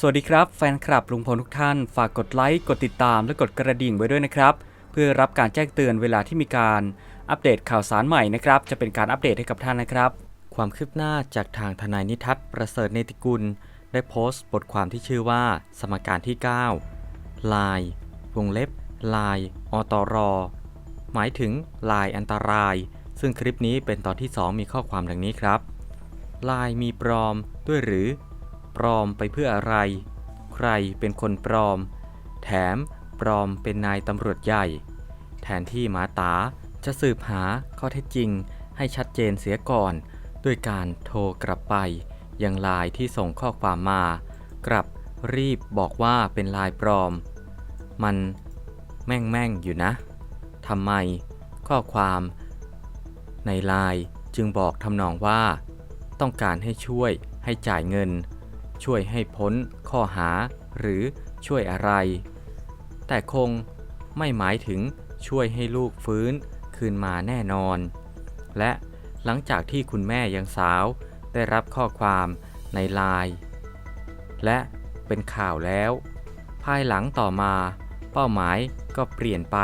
สวัสดีครับแฟนคลับลุงพลทุกท่าน ฝากกดไลค์ กดติดตามและกดกระดิ่งไว้ด้วยนะครับ เพื่อรับการแจ้งเตือนเวลาที่มีการอัปเดตข่าวสารใหม่นะครับ จะเป็นการอัปเดตให้กับท่านนะครับ ความคืบหน้าจากทางทนายนิทัศน์ประเสริฐเนติกุล ได้โพสต์บทความที่ชื่อว่า สมการที่ 9 ลายวงเล็บ ลายอตรหมายถึงลายอันตราย ซึ่งคลิปนี้เป็นตอนที่ 2 มีข้อความดังนี้ครับลายมีปลอมด้วยหรือ ปลอมไปเพื่ออะไร ใครเป็นคนปลอม แถมปลอมเป็นนายตำรวจใหญ่ แทนที่หมาตาจะสืบหาข้อเท็จจริงให้ชัดเจนเสียก่อน ด้วยการโทรกลับไป ยังไลายที่ส่งข้อความมา กลับรีบบอกว่าเป็นลายปลอม มันแม่งแม่งอยู่นะทำไม ข้อความในไลน์จึงบอกทำนองว่า ต้องการให้ช่วยให้จ่ายเงิน ช่วยให้พ้นข้อหา หรือช่วยอะไร แต่คงไม่หมายถึงช่วยให้ลูกฟื้นคืนมาแน่นอน และหลังจากที่คุณแม่ยังสาวได้รับข้อความในไลน์และเป็นข่าวแล้ว ภายหลังต่อมา เป้าหมายก็เปลี่ยนไป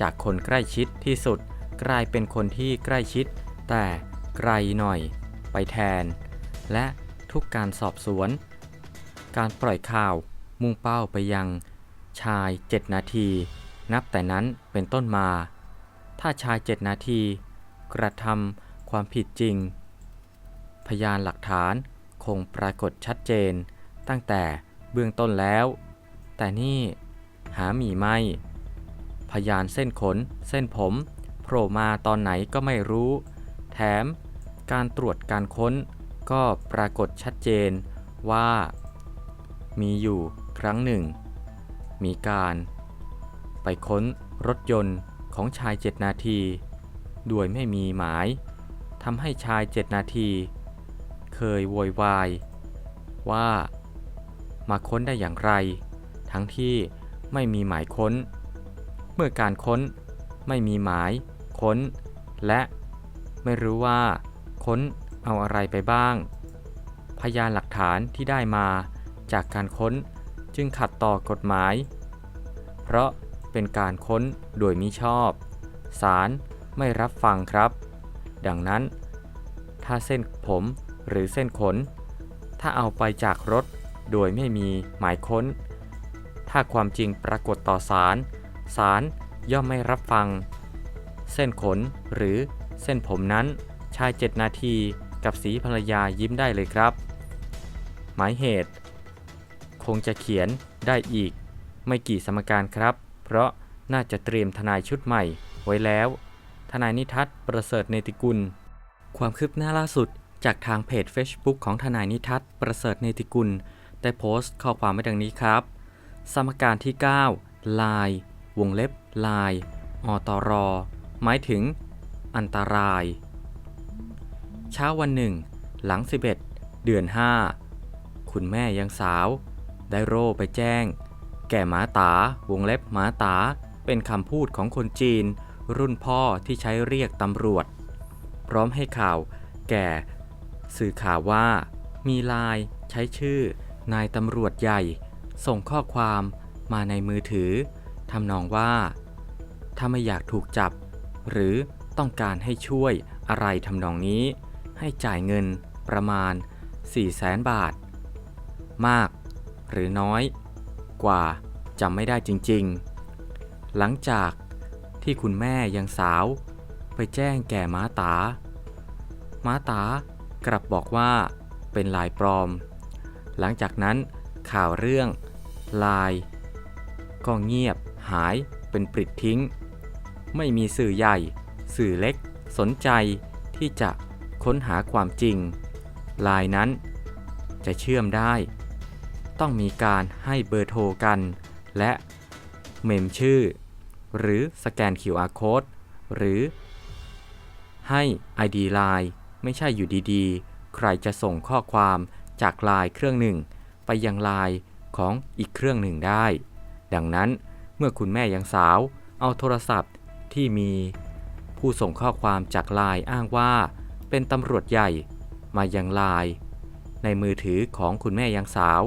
จากคนใกล้ชิดที่สุดกลายเป็นคนที่ใกล้ชิด แต่ไกลหน่อยไปแทน และ ทุกการสอบสวน การปล่อยข่าวมุ่งเป้าไปยังชาย 7 นาที นับแต่นั้นเป็นต้นมา ถ้าชาย 7 นาที กระทำความผิดจริง พยานหลักฐานคงปรากฏชัดเจน ตั้งแต่เบื้องต้นแล้ว แต่นี่หาหมีไม่ พยานเส้นขน เส้นผมโผล่มาตอนไหนก็ไม่รู้ แถมการตรวจการค้น ก็ปรากฏชัดเจนว่า มีอยู่ครั้งหนึ่ง มีการ ไปค้นรถยนต์ของชาย7นาทีโดยไม่มีหมายทำให้ชาย7นาที เคยโวยวาย ว่า มาค้นได้อย่างไร ทั้งที่ไม่มีหมายค้น เมื่อการค้นไม่มีหมายค้น และไม่รู้ว่าค้น เอาอะไรไปบ้าง พยานหลักฐานที่ได้มาจากการค้นจึงขัดต่อกฎหมาย เพราะเป็นการค้นโดยมิชอบ ศาลไม่รับฟังครับ ดังนั้น ถ้าเส้นผมหรือเส้นขน ถ้าเอาไปจากรถโดยไม่มีหมายค้น ถ้าความจริงปรากฏต่อศาล ศาลย่อมไม่รับฟัง เส้นขนหรือเส้นผมนั้นชาย7นาที กับสีภรรยายิ้มได้เลยครับ หมายเหตุ คงจะเขียนได้อีก ไม่กี่สมการครับ เพราะน่าจะเตรียมทนายชุดใหม่ไว้แล้ว ทนายนิทัศน์ประเสริฐเนติกุล ความคืบหน้าล่าสุดจากทางเพจ Facebook ของทนายนิทัศน์ประเสริฐเนติกุล ได้โพสต์ข้อความไว้ดังนี้ครับ สมการที่ 9 ลาย วงเล็บ ลาย อตร หมายถึง อันตราย เช้าวันหนึ่ง หลัง 11 เดือน 5 คุณแม่ยังสาว ได้โร่ไปแจ้ง แก่หมาตาวงเล็บหมาตา เป็นคำพูดของคนจีน รุ่นพ่อที่ใช้เรียกตำรวจ พร้อมให้ข่าว แก่ สื่อข่าวว่า มีลายใช้ชื่อ นายตำรวจใหญ่ ส่งข้อความมาในมือถือทำนองว่า ถ้าไม่อยากถูกจับ หรือต้องการให้ช่วยอะไรทำนองนี้ ให้จ่ายเงินประมาณ 4 0 0แสนบาท มากหรือน้อยกว่าจำไม่ได้จริงๆ หลังจากที่คุณแม่ยังสาว ไปแจ้งแก่ม้าตา ม้าตากลับบอกว่าเป็นลายปลอม หลังจากนั้นข่าวเรื่องลายก็เงียบหายเป็นปลิดทิ้ง ไม่มีสื่อใหญ่ สื่อเล็กสนใจที่จะ ค้นหาความจริง ลายนั้น จะเชื่อมได้ ต้องมีการให้เบอร์โทรกัน และเมมชื่อ หรือสแกน QR Code หรือ ให้ ID Line ไม่ใช่อยู่ดีๆ ใครจะส่งข้อความจากไลน์เครื่องหนึ่ง ไปยังไลน์ของอีกเครื่องหนึ่งได้ ดังนั้นเมื่อคุณแม่ยังสาว เอาโทรศัพท์ที่มีผู้ส่งข้อความจากไลน์อ้างว่า เป็นตำรวจใหญ่มายังไลน์ในมือถือของคุณแม่ยังสาว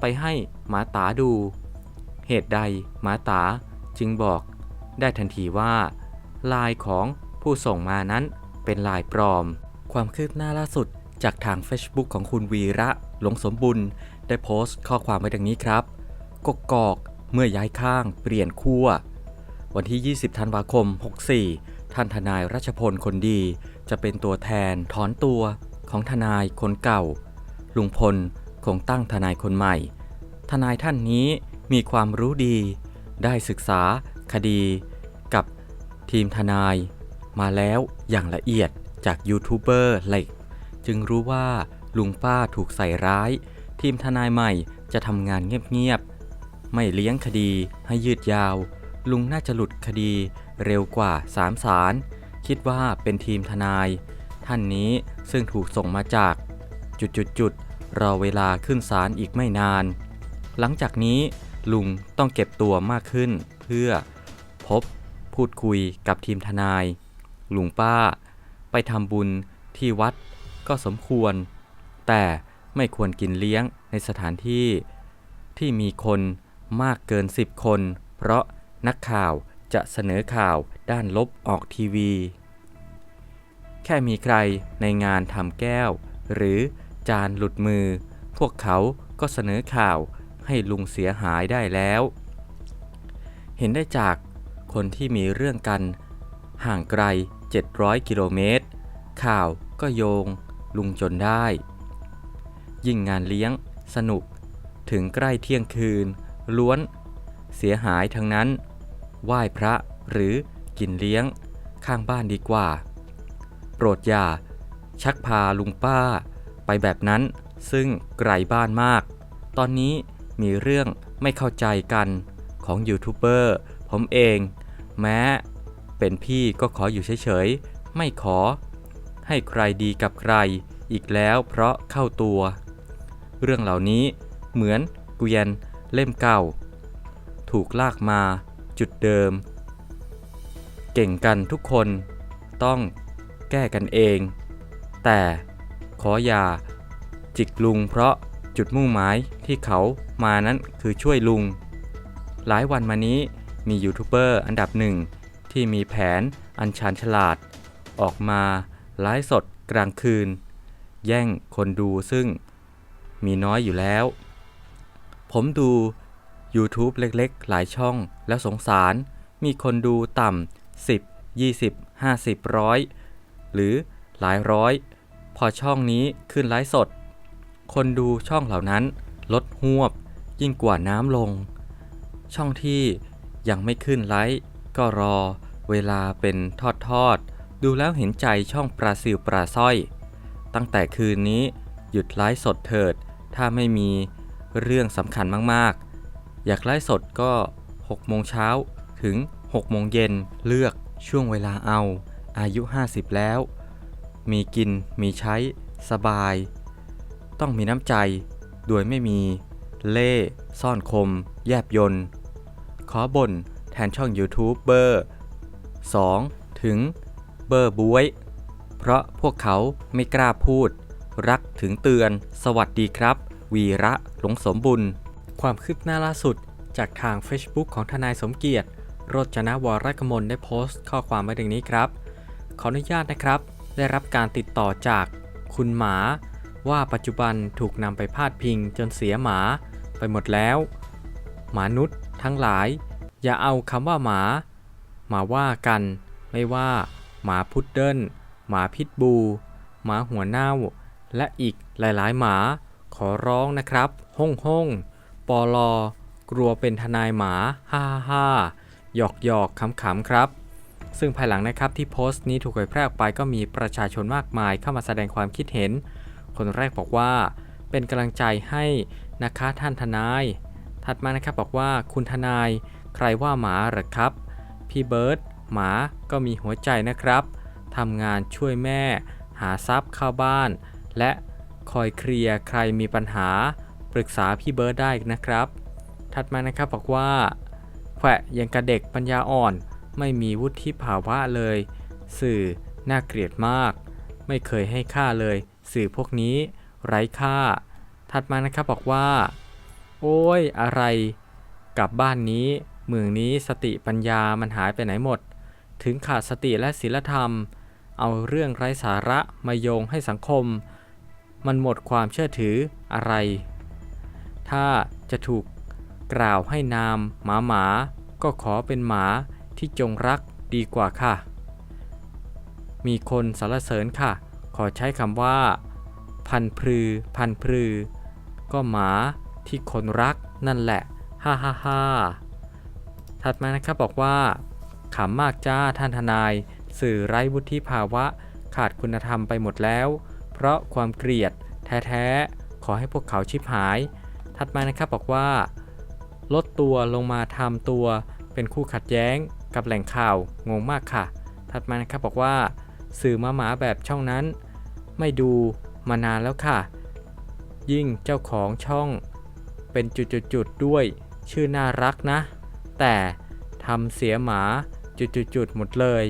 ไปให้หมาตาดู เหตุใดหมาตาจึงบอกได้ทันทีว่า ลายของผู้ส่งมานั้นเป็นลายปลอม ความคืบหน้าล่าสุดจากทาง Facebook ของคุณวีระหลงสมบุญได้โพสต์ข้อความไว้ดังนี้ครับกกอกเมื่อย้ายข้างเปลี่ยนขั้ววันที่ 20 ธันวาคม 64 ท่านทนายรัชพลคนดีจะเป็นตัวแทนถอนตัวของทนายคนเก่า ลุงพลคงตั้งทนายคนใหม่ ทนายท่านนี้มีความรู้ดี ได้ศึกษาคดี กับทีมทนาย มาแล้วอย่างละเอียดจากยูทูบเบอร์เหล็กจึงรู้ว่าลุงป้าถูกใส่ร้าย ทีมทนายใหม่จะทำงานเงียบๆไม่เลี้ยงคดีให้ยืดยาว ลุงน่าจะหลุดคดี เร็วกว่าสามศาลคิดว่าเป็นทีมทนาย ท่านนี้ซึ่งถูกส่งมาจาก จุดๆรอเวลาขึ้นศาลอีกไม่นาน หลังจากนี้ลุงต้องเก็บตัวมากขึ้น เพื่อพบพูดคุยกับทีมทนาย ลุงป้า ไปทำบุญที่วัดก็สมควร แต่ไม่ควรกินเลี้ยงในสถานที่ที่มีคนมากเกิน10คน เพราะนักข่าว จะเสนอข่าวด้านลบออกทีวี แค่มีใครในงานทำแก้ว หรือจานหลุดมือ พวกเขาก็เสนอข่าวให้ลุงเสียหายได้แล้ว เห็นได้จากคนที่มีเรื่องกัน ห่างไกล 700 กิโลเมตร ข่าวก็โยง ลุงจนได้ ยิ่งงานเลี้ยง สนุก ถึงใกล้เที่ยงคืน ล้วน เสียหายทั้งนั้น ไหว้พระหรือกินเลี้ยง ข้างบ้านดีกว่า โปรดอย่า ชักพาลุงป้า ไปแบบนั้นซึ่งไกลบ้านมาก ตอนนี้มีเรื่องไม่เข้าใจกันของยูทูบเบอร์ผมเอง แม้เป็นพี่ก็ขออยู่เฉยๆ ไม่ขอ ให้ใครดีกับใครอีกแล้วเพราะเข้าตัว เรื่องเหล่านี้เหมือนเกวียนเล่มเก่า ถูกลากมา จุดเดิม เก่งกันทุกคนต้องแก้กันเอง แต่ขออย่าจิกลุงเพราะจุดมุ่งหมายที่เขามานั้นคือช่วยลุง หลายวันมานี้มียูทูบเบอร์อันดับหนึ่งที่มีแผนอันชาญฉลาด ออกมาไลฟ์สดกลางคืน แย่งคนดูซึ่งมีน้อยอยู่แล้ว ผมดู YouTube เล็กๆ หลายช่อง แล้วสงสาร มีคนดูต่ำ10 20 50ร้อยหรือหลายร้อย พอช่องนี้ขึ้นไลฟ์สด คนดูช่องเหล่านั้นลดหวบ ยิ่งกว่าน้ำลง ช่องที่ยังไม่ขึ้นไลฟ์ก็รอเวลาเป็นทอดๆดูแล้วเห็นใจช่องปลาซิวปลาสร้อย ตั้งแต่คืนนี้หยุดไลฟ์สดเถิด ถ้าไม่มีเรื่องสำคัญมากๆ อยากไลฟ์สดก็ 6 โมงเช้าถึง 6 โมงเย็นเลือกช่วงเวลาเอา อายุ 50 แล้ว มีกินมีใช้ สบาย ต้องมีน้ำใจ โดยไม่มีเล่ ซ่อนคม แยบยนขอบ่นแทนช่อง YouTube เบอร์ 2 ถึงเบอร์บวย เพราะพวกเขาไม่กล้าพูด รักถึงเตือน สวัสดีครับ วีระหลงสมบุญ ความคืบหน้าล่าสุด จากทาง Facebook ของทนายสมเกียรติรจนวรกมลได้โพสต์ข้อความไว้ดังนี้ครับ ขออนุญาตนะครับ ได้รับการติดต่อจากคุณหมา ว่าปัจจุบันถูกนำไปพาดพิงจนเสียหมาไปหมดแล้ว หมานุษย์ทั้งหลาย อย่าเอาคำว่าหมา มาว่ากัน ไม่ว่า หมาพุดเดิ้ลหมาพิษบู หมาหัวเน่า และอีกหลายๆ หมา ขอร้องนะครับ ห้องห้อง ลกลัวเป็นทนายหมาฮ่าฮ่าหยอกหยอกขำขำครับ ซึ่งภายหลังนะครับที่โพสต์นี้ถูกเผยแพร่ออกไปก็มีประชาชนมากมายเข้ามาแสดงความคิดเห็น คนแรกบอกว่าเป็นกำลังใจให้นะคะท่านทนาย ถัดมานะครับบอกว่าคุณทนายใครว่าหมาหรอครับ พี่เบิร์ตหมาก็มีหัวใจนะครับทำงานช่วยแม่ หาทรัพย์เข้าบ้าน และคอยเคลียร์ใครมีปัญหา ปรึกษาพี่เบิร์ตได้นะครับ ถัดมานะครับบอกว่าแขวะยังกระเด็กปัญญาอ่อน ไม่มีวุฒิภาวะเลย สื่อน่าเกลียดมาก ไม่เคยให้ค่าเลย สื่อพวกนี้ไร้ค่า ถัดมานะครับบอกว่า โอ้ยอะไรกลับบ้านนี้เมืองนี้สติปัญญามันหายไปไหนหมด ถึงขาดสติและศีลธรรม เอาเรื่องไร้สาระมาโยงให้สังคม มันหมดความเชื่อถืออะไร ถ้าจะถูกกล่าวให้นามหมาหมา ก็ขอเป็นหมาที่จงรักดีกว่าค่ะ มีคนสรรเสริญค่ะ ขอใช้คำว่า พันพรือ พันพรือ ก็หมาที่คนรักนั่นแหละ ฮ่าฮ่าฮ่าถัดมานะครับบอกว่าขำมากจ้าท่านทนาย สื่อไร้วุฒิภาวะ ขาดคุณธรรมไปหมดแล้ว เพราะความเกลียด แท้ ๆ ขอให้พวกเขาชิบหาย ถัดมานะครับบอกว่า ลดตัวลงมาทำตัวเป็นคู่ขัดแย้งกับแหล่งข่าวงงมากค่ะ ถัดมานะครับบอกว่า สื่อมาหมาแบบช่องนั้น ไม่ดูมานานแล้วค่ะ ยิ่งเจ้าของช่อง เป็นจุดๆๆด้วยชื่อน่ารักนะ แต่ทำเสียหมาจุดๆๆหมดเลย